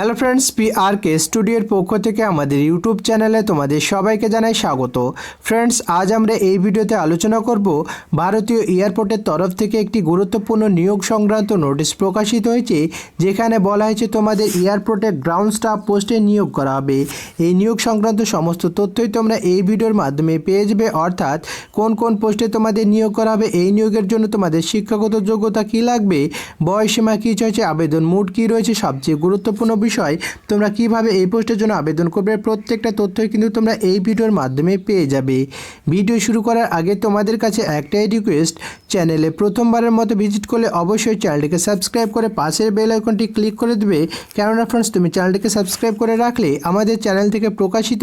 Hello friends P R K স্টুডিওর পক্ষ থেকে আমাদের ইউটিউব চ্যানেলে তোমাদের সবাইকে জানাই স্বাগত। ফ্রেন্ডস আজ আমরা এই ভিডিওতে আলোচনা করব ভারতীয় এয়ারপোর্টের তরফ থেকে একটি গুরুত্বপূর্ণ নিয়োগ সংক্রান্ত নোটিশ প্রকাশিত হয়েছে, যেখানে বলা হয়েছে তোমাদের এয়ারপোর্টে গ্রাউন্ড স্টাফ পোস্টে নিয়োগ করা হবে। এই নিয়োগ সংক্রান্ত সমস্ত তথ্যই তোমরা এই ভিডিওর মাধ্যমে পেয়ে যাবে, অর্থাৎ কোন কোন পোস্টে তোমাদের নিয়োগ করা হবে, এই নিয়োগের জন্য তোমাদের শিক্ষাগত যোগ্যতা কী লাগবে বয়সীমা কী চাইছে আবেদন মুড কী রয়েছে, সবচেয়ে গুরুত্বপূর্ণ বিষয়, তোমরা কীভাবে এই পোস্টের জন্য আবেদন করবে, প্রত্যেকটা তথ্যই কিন্তু তোমরা এই ভিডিওর মাধ্যমে পেয়ে যাবে। ভিডিও শুরু করার আগে তোমাদের কাছে একটাই রিকোয়েস্ট চ্যানেলে প্রথমবারের মতো ভিজিট করলে অবশ্যই চ্যানেলটিকে সাবস্ক্রাইব করে পাশের বেল আইকনটি ক্লিক করে দেবে। কেননা ফ্রেন্ডস তুমি চ্যানেলটিকে সাবস্ক্রাইব করে রাখলে আমাদের চ্যানেল থেকে প্রকাশিত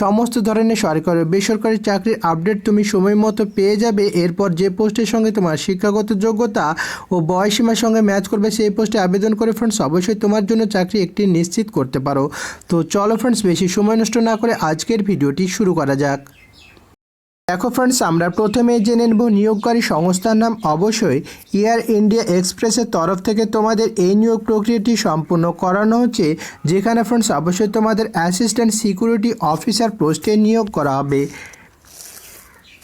সমস্ত ধরনের সরকারি বেসরকারি চাকরির আপডেট তুমি সময় মতো পেয়ে যাবে। এরপর যে পোস্টের সঙ্গে তোমার শিক্ষাগত যোগ্যতা ও বয়সীমার সঙ্গে ম্যাচ করবে, সেই পোস্টে আবেদন করে ফ্রেন্ডস অবশ্যই তোমার জন্য চাকরি একটি নিশ্চিত করতে পারো। তো চলো ফ্রেন্ডস বেশি সময় নষ্ট না করে আজকের ভিডিওটি শুরু করা যাক। দেখো ফ্রেন্ডস আমরা প্রথমে জেনে নেব নিয়োগকারী সংস্থার নাম। অবশ্যই এয়ার ইন্ডিয়া এক্সপ্রেসের তরফ থেকে তোমাদের এই নিয়োগ প্রক্রিয়াটি সম্পূর্ণ করানো হচ্ছে, যেখানে ফ্রেন্ডস অবশ্যই তোমাদের অ্যাসিস্ট্যান্ট সিকিউরিটি অফিসার পোস্টে নিয়োগ করা হবে।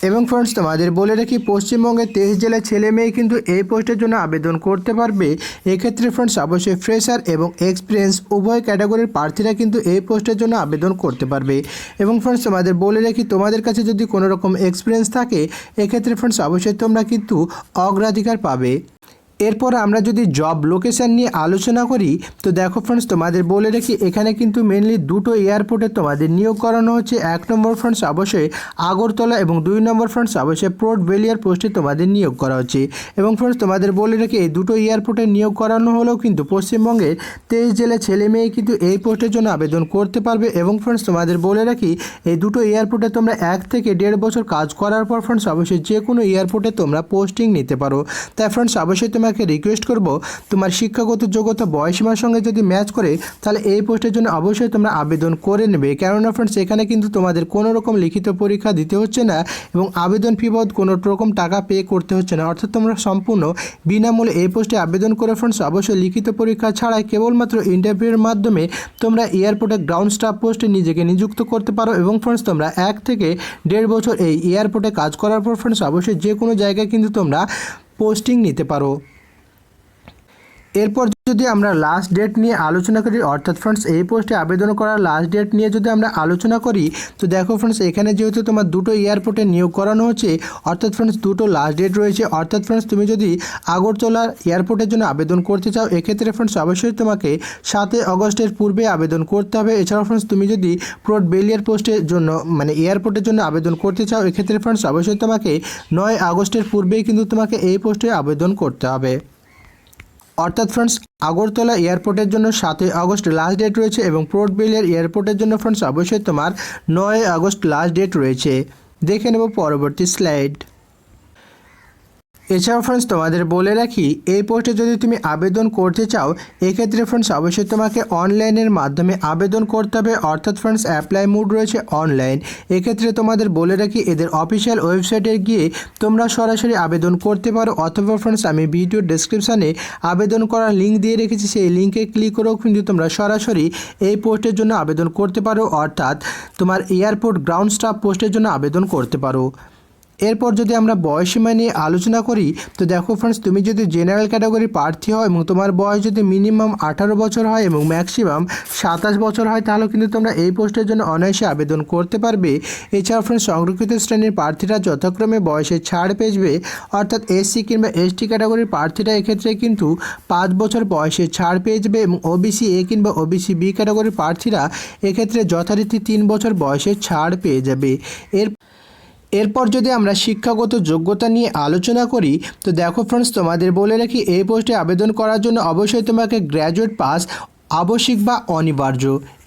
এবং ফ্রেন্ডস তোমাদের বলে রাখি, পশ্চিমবঙ্গের তেইশ জেলার ছেলে মেয়ে কিন্তু এই পোস্টের জন্য আবেদন করতে পারবে। এক্ষেত্রে ফ্রেন্ডস অবশ্যই ফ্রেশার এবং এক্সপিরিয়েন্স উভয় ক্যাটাগরির প্রার্থীরা কিন্তু এই পোস্টের জন্য আবেদন করতে পারবে। এবং ফ্রেন্ডস তোমাদের বলে রাখি, তোমাদের কাছে যদি কোনো রকম এক্সপিরিয়েন্স থাকে, এক্ষেত্রে ফ্রেন্ডস অবশ্যই তোমরা কিন্তু অগ্রাধিকার পাবে। এরপর আমরা যদি জব লোকেশান নিয়ে আলোচনা করি, তো দেখো ফ্রেন্ডস তোমাদের বলে রাখি, এখানে কিন্তু মেনলি দুটো এয়ারপোর্টে তোমাদের নিয়োগ করানো হচ্ছে। এক নম্বর ফ্রেন্ডস অবশ্যই আগরতলা এবং দুই নম্বর ফ্রেন্ডস অবশ্যই পোর্ট বেলিয়ার পোস্টে তোমাদের নিয়োগ করা হচ্ছে। এবং ফ্রেন্ডস তোমাদের বলে রাখি, এই দুটো এয়ারপোর্টে নিয়োগ করানো হলেও কিন্তু পশ্চিমবঙ্গের তেইশ জেলার ছেলে মেয়ে কিন্তু এই পোস্টের জন্য আবেদন করতে পারবে। এবং ফ্রেন্ডস তোমাদের বলে রাখি, এই দুটো এয়ারপোর্টে তোমরা এক থেকে দেড় বছর কাজ করার পর ফ্রেন্ডস অবশ্যই যে কোনো এয়ারপোর্টে তোমরা পোস্টিং নিতে পারো। তাই ফ্রেন্ডস অবশ্যই তোমাকে রিকোয়েস্ট করব, তোমার শিক্ষাগত যোগ্যতা বয়সীমার সঙ্গে যদি ম্যাচ করে, তাহলে এই পোস্টের জন্য অবশ্যই তোমরা আবেদন করে নেবে। কেননা ফ্রেন্ডস এখানে কিন্তু তোমাদের কোনো রকম লিখিত পরীক্ষা দিতে হচ্ছে না এবং আবেদন ফি বাবদ কোনো রকম টাকা পে করতে হচ্ছে না। অর্থাৎ তোমরা সম্পূর্ণ বিনামূল্যে এই পোস্টে আবেদন করে ফ্রেন্ডস অবশ্যই লিখিত পরীক্ষা ছাড়াই কেবলমাত্র ইন্টারভিউয়ের মাধ্যমে তোমরা এয়ারপোর্টে গ্রাউন্ড স্টাফ পোস্টে নিজেকে নিযুক্ত করতে পারো এবং ফ্রেন্ডস তোমরা এক থেকে দেড় বছর এই এয়ারপোর্টে কাজ করার পর ফ্রেন্ডস অবশ্যই যে কোনো জায়গায় কিন্তু তোমরা পোস্টিং নিতে পারো। এরপর যদি আমরা লাস্ট ডেট নিয়ে আলোচনা করি, অর্থাৎ ফ্রেন্ডস এই পোস্টে আবেদন করার লাস্ট ডেট নিয়ে যদি আমরা আলোচনা করি, তো দেখো ফ্রেন্ডস এখানে যেহেতু তোমার দুটো এয়ারপোর্টে নিয়োগ করানো হচ্ছে, অর্থাৎ ফ্রেন্ডস দুটো লাস্ট ডেট রয়েছে। অর্থাৎ ফ্রেন্ডস তুমি যদি আগরতলার এয়ারপোর্টের জন্য আবেদন করতে চাও, এক্ষেত্রে ফ্রেন্ডস অবশ্যই তোমাকে সাতই অগস্টের পূর্বে আবেদন করতে হবে। এছাড়াও ফ্রেন্ডস তুমি যদি পোর্ট বেলিয়ার পোস্টের জন্য মানে এয়ারপোর্টের জন্য আবেদন করতে চাও, এক্ষেত্রে ফ্রেন্ডস অবশ্যই তোমাকে নয় আগস্টের পূর্বেই কিন্তু তোমাকে এই পোস্টে আবেদন করতে হবে। অর্থাৎ ফ্রেন্ডস, আগরতলা এয়ারপোর্টের জন্য সাতই আগস্ট লাস্ট ডেট রয়েছে এবং পোর্ট বেলিয়ার এয়ারপোর্টের জন্য ফ্রেন্ডস, অবশ্যই তোমার নয় আগস্ট লাস্ট ডেট রয়েছে। দেখে নেব পরবর্তী স্লাইড এছাড়াও ফ্রেন্ডস তোমাদের বলে রাখি, এই পোস্টে যদি তুমি আবেদন করতে চাও, এক্ষেত্রে ফ্রেন্ডস অবশ্যই তোমাকে অনলাইনের মাধ্যমে আবেদন করতে হবে। অর্থাৎ ফ্রেন্ডস অ্যাপ্লাই মুড রয়েছে অনলাইন এক্ষেত্রে তোমাদের বলে রাখি, এদের অফিসিয়াল ওয়েবসাইটে গিয়ে তোমরা সরাসরি আবেদন করতে পারো। অথবা ফ্রেন্ডস আমি ভিডিও ডেসক্রিপশানে আবেদন করার লিঙ্ক দিয়ে রেখেছি, সেই লিঙ্কে ক্লিক করেও কিন্তু তোমরা সরাসরি এই পোস্টের জন্য আবেদন করতে পারো। অর্থাৎ তোমার এয়ারপোর্ট গ্রাউন্ড স্টাফ পোস্টের জন্য আবেদন করতে পারো। এরপর যদি আমরা বয়সীমা নিয়ে আলোচনা করি, তো দেখো ফ্রেন্ডস তুমি যদি জেনারেল ক্যাটাগরি প্রার্থী হয় এবং তোমার বয়স যদি মিনিমাম আঠারো বছর হয় এবং ম্যাক্সিমাম সাতাশ বছর হয়, তাহলে কিন্তু তোমরা এই পোস্টের জন্য অনায়াসে আবেদন করতে পারবে। এছাড়াও ফ্রেন্ডস সংরক্ষিত শ্রেণির প্রার্থীরা যথাক্রমে বয়সে ছাড় পেয়েবে। অর্থাৎ এসসি কিংবা এসটি ক্যাটাগরির প্রার্থীরা এক্ষেত্রে কিন্তু পাঁচ বছর বয়সে ছাড় পেয়ে যাবে এবং ওবিসি এ কিংবা ওবিসি বি ক্যাটাগরির প্রার্থীরা এক্ষেত্রে যথারীতি তিন বছর বয়সে ছাড় পেয়ে যাবে। এর এরপর যদি আমরা শিক্ষাগত যোগ্যতা নিয়ে আলোচনা করি, তো দেখো ফ্রেন্ডস তোমাদের বলে রাখি, এই পোস্টে আবেদন করার জন্য অবশ্যই তোমাকে গ্র্যাজুয়েট পাস আবশ্যিক বা অনিবার্য।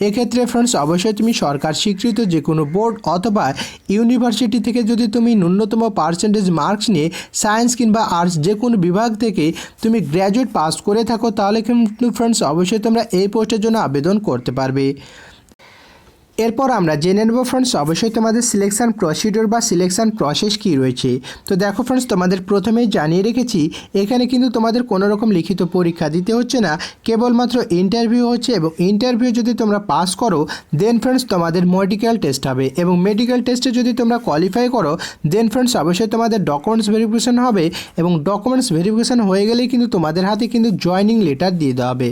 এক্ষেত্রে ফ্রেন্ডস অবশ্যই তুমি সরকার স্বীকৃত যে কোনো বোর্ড অথবা ইউনিভার্সিটি থেকে যদি তুমি ন্যূনতম পার্সেন্টেজ মার্কস নিয়ে সায়েন্স কিংবা আর্টস যে কোনো বিভাগ থেকে তুমি গ্র্যাজুয়েট পাস করে থাকো, তাহলে কিন্তু ফ্রেন্ডস অবশ্যই তোমরা এই পোস্টের জন্য আবেদন করতে পারবে। এরপর আমরা জেনে নেব ফ্রেন্ডস অবশ্যই তোমাদের সিলেকশন প্রসিডিওর বা সিলেকশান প্রসেস কী রয়েছে। তো দেখো ফ্রেন্ডস তোমাদের প্রথমেই জানিয়ে রেখেছি, এখানে কিন্তু তোমাদের কোনো রকম লিখিত পরীক্ষা দিতে হচ্ছে না, কেবলমাত্র ইন্টারভিউ হচ্ছে এবং ইন্টারভিউ যদি তোমরা পাস করো দেন ফ্রেন্ডস তোমাদের মেডিকেল টেস্ট হবে এবং মেডিকেল টেস্টে যদি তোমরা কোয়ালিফাই করো দেন ফ্রেন্ডস অবশ্যই তোমাদের ডকুমেন্টস ভেরিফিকেশন হবে এবং ডকুমেন্টস ভেরিফিকেশন হয়ে গেলেই কিন্তু তোমাদের হাতে কিন্তু জয়নিং লেটার দিয়ে দেওয়া হবে।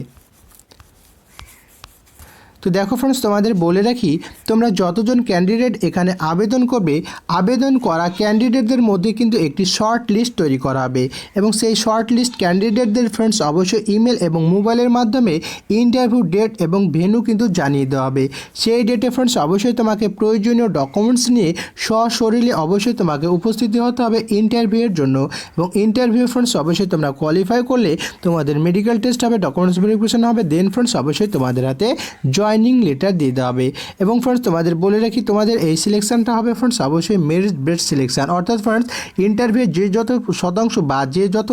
তো দেখো ফ্রেন্ডস তোমাদের বলে রাখি, তোমরা যতজন ক্যান্ডিডেট এখানে আবেদন করবে, আবেদন করা ক্যান্ডিডেটদের মধ্যে কিন্তু একটি শর্ট লিস্ট তৈরি করা হবে। এবং সেই শর্ট লিস্ট ক্যান্ডিডেটদের ফ্রেন্ডস অবশ্যই ইমেল এবং মোবাইলের মাধ্যমে ইন্টারভিউ ডেট এবং ভেন্যু কিন্তু জানিয়ে দেওয়া হবে। সেই ডেটে ফ্রেন্ডস অবশ্যই তোমাকে প্রয়োজনীয় ডকুমেন্টস নিয়ে সশরীরে অবশ্যই তোমাকে উপস্থিতি হতে হবে ইন্টারভিউয়ের জন্য। এবং ইন্টারভিউ ফ্রেন্ডস অবশ্যই তোমরা কোয়ালিফাই করলে তোমাদের মেডিকেল টেস্ট হবে ডকুমেন্টস ভেরিফিকেশন হবে দেন ফ্রেন্ডস অবশ্যই তোমাদের হাতে জয়নিং লেটার দিয়ে দেওয়া হবে। এবং ফ্রেন্ডস তোমাদের বলে রাখি, তোমাদের এই সিলেকশানটা হবে ফ্রেন্ডস অবশ্যই মেরিট বেস্ট সিলেকশান অর্থাৎ ফ্রেন্ডস ইন্টারভিউ যে যত শতাংশ বা যে যত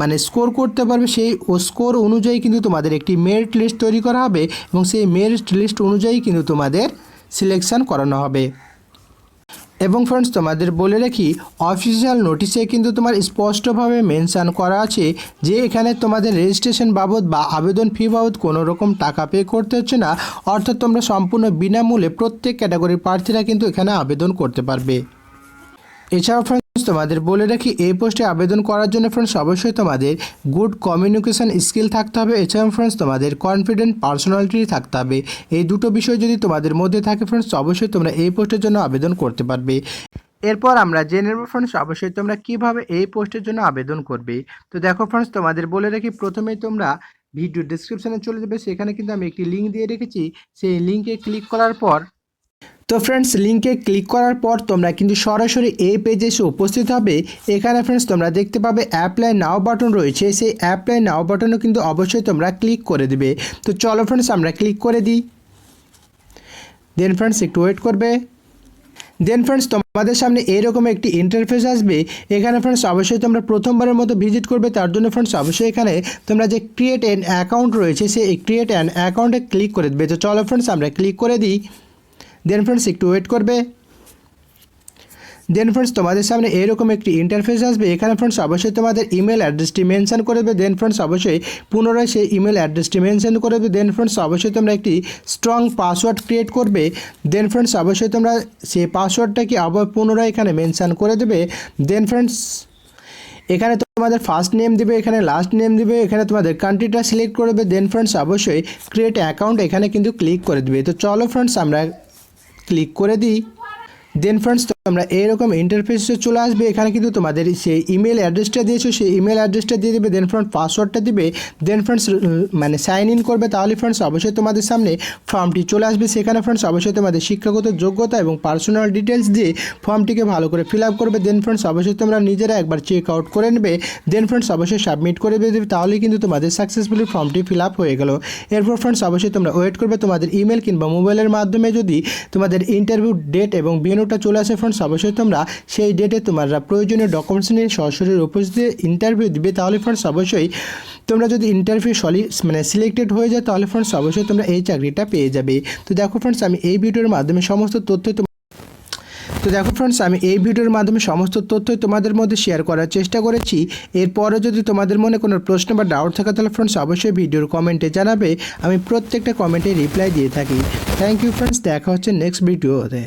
মানে স্কোর করতে পারবে, সেই ও স্কোর অনুযায়ী কিন্তু তোমাদের একটি মেরিট লিস্ট তৈরি করা হবে এবং সেই মেরিট লিস্ট অনুযায়ী কিন্তু তোমাদের সিলেকশান করানো হবে। এবং ফ্রেন্ডস তোমাদের বলে রাখি অফিসিয়াল নোটিশে কিন্তু তোমার স্পষ্টভাবে মেনশান করা আছে যে এখানে তোমাদের রেজিস্ট্রেশন বাবদ বা আবেদন ফি বাবদ কোনো রকম টাকা পে করতে হচ্ছে না। অর্থাৎ তোমরা সম্পূর্ণ বিনামূল্যে প্রত্যেক ক্যাটাগরির প্রার্থীরা কিন্তু এখানে আবেদন করতে পারবে। এছাড়াও ফ্রেন্ডস তোমাদের বলে রাখি, এই পোস্টে আবেদন করার জন্য ফ্রেন্ডস অবশ্যই তোমাদের গুড কমিউনিকেশন স্কিল থাকতে হবে। এছাড়াও ফ্রেন্ডস তোমাদের কনফিডেন্ট পার্সোনালিটি থাকতে হবে। এই দুটো বিষয় যদি তোমাদের মধ্যে থাকে ফ্রেন্ডস অবশ্যই তোমরা এই পোস্টের জন্য আবেদন করতে পারবে। এরপর আমরা জেনে নেব ফ্রেন্ডস অবশ্যই তোমরা কীভাবে এই পোস্টের জন্য আবেদন করবে। তো দেখো ফ্রেন্ডস তোমাদের বলে রাখি, প্রথমেই তোমরা ভিডিও ডিসক্রিপশনে চলে যাবে। সেখানে কিন্তু আমি একটি লিঙ্ক দিয়ে রেখেছি। সেই লিঙ্কে ক্লিক করার পর তো ফ্রেন্ডস লিঙ্কে ক্লিক করার পর তোমরা কিন্তু সরাসরি এই পেজে এসে উপস্থিত হবে। এখানে ফ্রেন্ডস তোমরা দেখতে পাবে অ্যাপ্লাই নাও বাটন রয়েছে। সেই অ্যাপ্লাই নাও বাটনও কিন্তু অবশ্যই তোমরা ক্লিক করে দেবে। তো চলো ফ্রেন্ডস আমরা ক্লিক করে দিই। দেন ফ্রেন্ডস একটু ওয়েট করবে। দেন ফ্রেন্ডস তোমাদের সামনে এইরকম একটি ইন্টারফেস আসবে। এখানে ফ্রেন্ডস অবশ্যই তোমরা প্রথমবারের মতো ভিজিট করবে। তার জন্য ফ্রেন্ডস অবশ্যই এখানে তোমরা যে ক্রিয়েট অ্যান অ্যাকাউন্ট রয়েছে, সেই ক্রিয়েট অ্যান অ্যাকাউন্টে ক্লিক করে দেবে। তো চলো ফ্রেন্ডস আমরা ক্লিক করে দিই। দেন ফ্রেন্ডস একটু ওয়েট করবে। দেন ফ্রেন্ডস তোমাদের সামনে এরকম একটি ইন্টারফেস আসবে। এখানে ফ্রেন্ডস অবশ্যই তোমাদের ইমেল অ্যাড্রেসটি মেনশন করে দেবে। দেন ফ্রেন্ডস অবশ্যই পুনরায় সেই ইমেল অ্যাড্রেসটি মেনশন করে দেবে। দেন ফ্রেন্ডস অবশ্যই তোমরা একটি স্ট্রং পাসওয়ার্ড ক্রিয়েট করবে। দেন ফ্রেন্ডস অবশ্যই তোমরা সেই পাসওয়ার্ডটাকে আবার পুনরায় এখানে মেনশন করে দেবে। দেন ফ্রেন্ডস এখানে তোমাদের ফার্স্ট নেম দিবে, এখানে লাস্ট নেম দিবে, এখানে তোমাদের কান্ট্রিটা সিলেক্ট করবে দেন ফ্রেন্ডস অবশ্যই ক্রিয়েট অ্যাকাউন্ট এখানে কিন্তু ক্লিক করে দেবে। তো চলো ফ্রেন্ডস আমরা ক্লিক করে দিই। দেন ফ্রেন্ডস তোমরা এরকম ইন্টারফেসে চলে আসবে, এখানে কিন্তু তোমাদের সেই ইমেল অ্যাড্রেসটা দিয়েছ, সেই ইমেল অ্যাড্রেসটা দিয়ে দেবে দেন ফ্রেন্ড পাসওয়ার্ডটা দিবে দেন ফ্রেন্ডস মানে সাইন ইন করবে, তাহলে ফ্রেন্ডস অবশ্যই তোমাদের সামনে ফর্মটি চলে আসবে। সেখানে ফ্রেন্ডস অবশ্যই তোমাদের শিক্ষাগত যোগ্যতা এবং পার্সোনাল ডিটেলস দিয়ে ফর্মটিকে ভালো করে ফিল আপ করবে দেন ফ্রেন্ডস অবশ্যই তোমরা নিজেরা একবার চেক আউট করে নেবে দেন ফ্রেন্ডস অবশ্যই সাবমিট করে দেবে, তাহলেই কিন্তু তোমাদের সাকসেসফুলি ফর্মটি ফিল আপ হয়ে গেল। এরপর ফ্রেন্ডস অবশ্যই তোমরা ওয়েট করবে, তোমাদের ইমেল কিংবা মোবাইলের মাধ্যমে যদি তোমাদের ইন্টারভিউ ডেট এবং ভেনুটা চলে আসে ফ্রেন্ডস অবশ্যই তোমরা সেই ডেটে তোমরা প্রয়োজনীয় ডকুমেন্টস নিয়ে সরাসরি উপস্থিত ইন্টারভিউ দিবে, তাহলে ফ্রেন্ডস অবশ্যই তোমরা যদি ইন্টারভিউ সলি মানে সিলেক্টেড হয়ে যায়, তাহলে ফ্রেন্ডস অবশ্যই তোমরা এই চাকরিটা পেয়ে যাবে। তো দেখো ফ্রেন্ডস আমি এই ভিডিওর মাধ্যমে সমস্ত তথ্য তো দেখো ফ্রেন্ডস আমি এই ভিডিওর মাধ্যমে সমস্ত তথ্যই তোমাদের মধ্যে শেয়ার করার চেষ্টা করেছি। এরপরে যদি তোমাদের মনে কোনো প্রশ্ন বা ডাউট থাকে, তাহলে ফ্রেন্ডস অবশ্যই ভিডিওর কমেন্টে জানাবে। আমি প্রত্যেকটা কমেন্টে রিপ্লাই দিয়ে থাকি। থ্যাংক ইউ ফ্রেন্ডস দেখা হচ্ছে নেক্সট ভিডিওতে